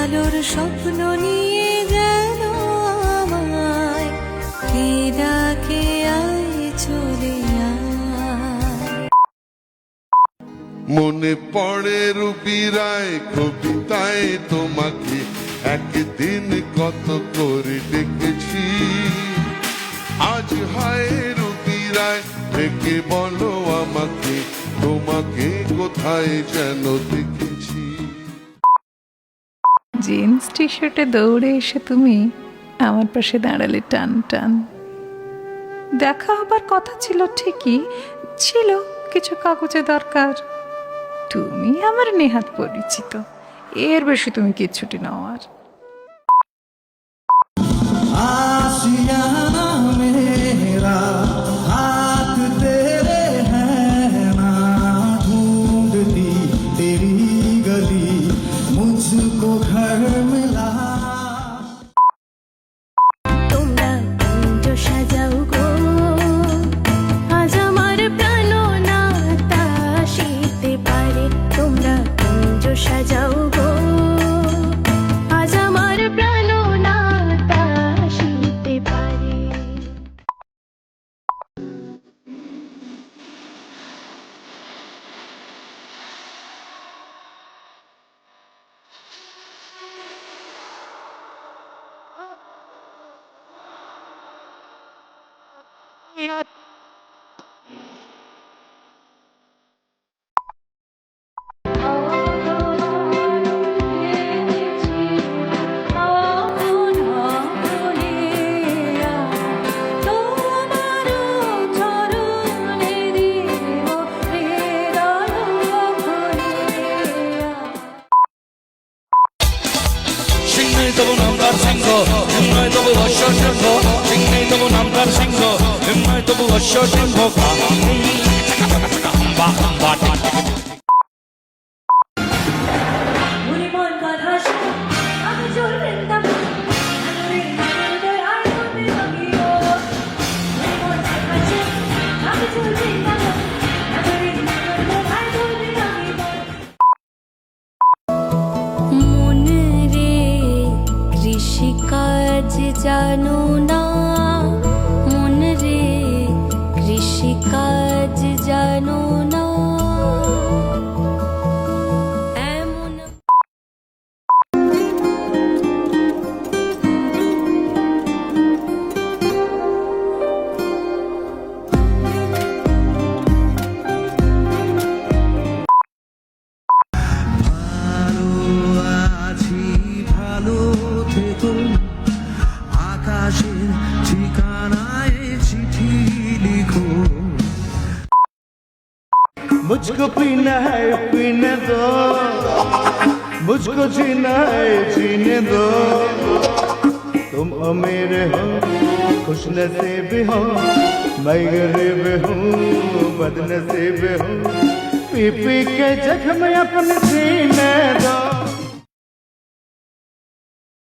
আলোর স্বপ্ন নিয়ে আমায়। কে ডাকে আয় চলে মনে পড়ে রুবি রায়, কবিতায় তোমাকে একদিন কত করে দেখেছি। আজ হায় রুবি রায় থেকে বলো আমাকে, তোমাকে কোথায় যেন দেখ জিন্স টি শার্টে দৌড়ে এসে তুমি আমার পাশে দাঁড়ালে টান টান। দেখা হবার কথা ছিল ঠিকই, ছিল কিছু কাগজে দরকার। তুমি আমার নেহাত পরিচিত, এর বেশি তুমি কিছুটি নাও আর मुझको घर मिला তোমরা কুঞ্জ সাজাও সিংহই তবু নামদার সিংহ হিমনয় তবু অশ্ব সিংহ সিংহই তবু নামদার সিংহ było siodem boga কৃষিকাজ জানো না আকাশের ঠিকানায় চিঠি লিখো मुझको पीना है पीने दो मुझको जीना है जीने दो तुम अमीर हो खुश नसीब हो मैं गरीब हूँ बदनसीब हूँ पी पी के जख्म अपने सीने दो